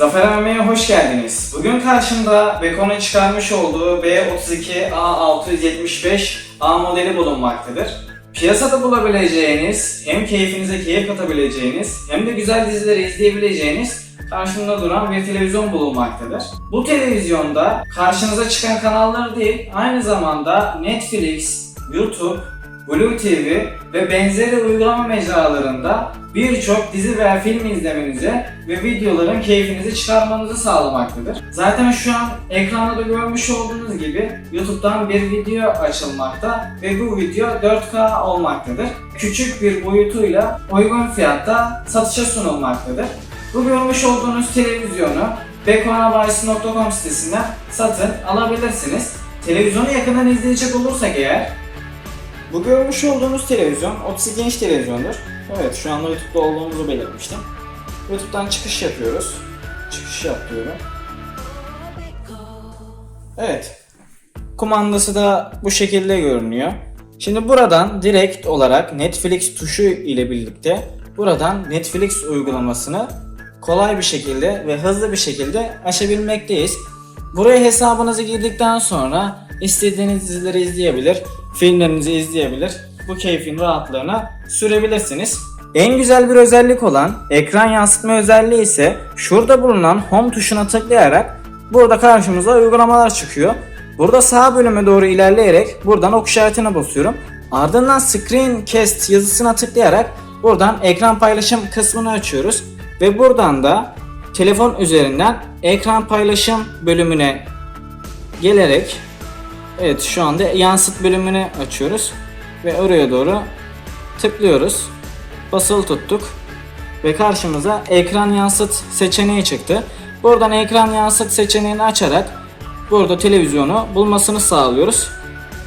Zafer AVM'ye hoş geldiniz. Bugün karşımda Bekon'un çıkarmış olduğu B32A675A modeli bulunmaktadır. Piyasada bulabileceğiniz, hem keyfinize keyif katabileceğiniz, hem de güzel dizileri izleyebileceğiniz karşımda duran bir televizyon bulunmaktadır. Bu televizyonda karşınıza çıkan kanallar değil, aynı zamanda Netflix, YouTube, Blue TV ve benzeri uygulama mecralarında birçok dizi veya film izlemenize ve videoların keyfinizi çıkarmanızı sağlamaktadır. Zaten şu an ekranda da görmüş olduğunuz gibi YouTube'dan bir video açılmakta ve bu video 4K olmaktadır. Küçük bir boyutuyla uygun fiyatta satışa sunulmaktadır. Bu görmüş olduğunuz televizyonu bekonabayisi.com sitesinden satın alabilirsiniz. Televizyonu yakından izleyecek olursak eğer bu görmüş olduğunuz televizyon 32 inç televizyondur. Evet şu anda YouTube'da olduğumuzu belirtmiştim. YouTube'dan çıkış yapıyoruz. Çıkış yap. Evet. Kumandası da bu şekilde görünüyor. Şimdi buradan direkt olarak Netflix tuşu ile birlikte buradan Netflix uygulamasını kolay bir şekilde ve hızlı bir şekilde açabilmekteyiz. Buraya hesabınızı girdikten sonra istediğiniz dizileri izleyebilir, filmlerinizi izleyebilir. Bu keyfin rahatlığına sürebilirsiniz. En güzel bir özellik olan ekran yansıtma özelliği ise şurada bulunan home tuşuna tıklayarak burada karşımıza uygulamalar çıkıyor. Burada sağ bölüme doğru ilerleyerek buradan ok işaretine basıyorum. Ardından Screencast yazısına tıklayarak buradan ekran paylaşım kısmını açıyoruz. Ve buradan da telefon üzerinden ekran paylaşım bölümüne gelerek Evet şu anda yansıt bölümünü açıyoruz ve oraya doğru tıklıyoruz. Basılı tuttuk ve karşımıza ekran yansıt seçeneği çıktı. Buradan ekran yansıt seçeneğini açarak burada televizyonu bulmasını sağlıyoruz.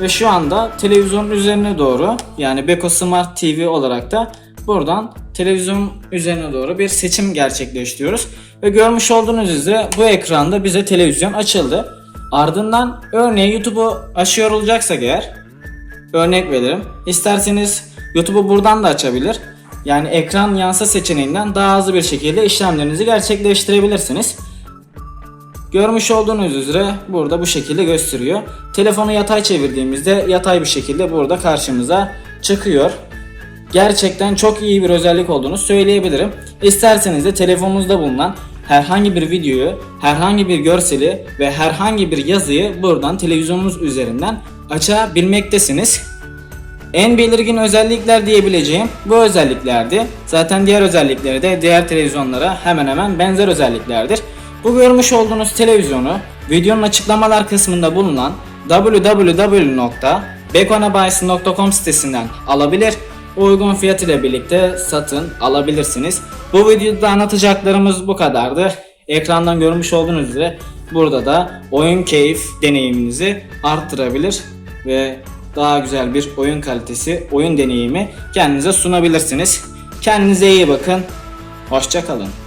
Ve şu anda televizyonun üzerine doğru yani Beko Smart TV olarak da buradan televizyon üzerine doğru bir seçim gerçekleştiriyoruz. Ve görmüş olduğunuz üzere bu ekranda bize televizyon açıldı. Ardından örneğin YouTube'u açıyor olacaksak eğer örnek veririm. İsterseniz YouTube'u buradan da açabilir. Yani ekran yansa seçeneğinden daha hızlı bir şekilde işlemlerinizi gerçekleştirebilirsiniz. Görmüş olduğunuz üzere burada bu şekilde gösteriyor. Telefonu yatay çevirdiğimizde yatay bir şekilde burada karşımıza çıkıyor. Gerçekten çok iyi bir özellik olduğunu söyleyebilirim. İsterseniz de telefonunuzda bulunan herhangi bir videoyu, herhangi bir görseli ve herhangi bir yazıyı buradan televizyonunuz üzerinden açabilmektesiniz. En belirgin özellikler diyebileceğim bu özelliklerdi. Zaten diğer özellikleri de diğer televizyonlara hemen hemen benzer özelliklerdir. Bu görmüş olduğunuz televizyonu videonun açıklamalar kısmında bulunan www.bekonabayisi.com sitesinden alabilir uygun fiyat ile birlikte satın alabilirsiniz. Bu videoda anlatacaklarımız bu kadardı. Ekrandan görmüş olduğunuz üzere burada da oyun keyif deneyiminizi arttırabilir ve daha güzel bir oyun kalitesi, oyun deneyimi kendinize sunabilirsiniz. Kendinize iyi bakın. Hoşçakalın.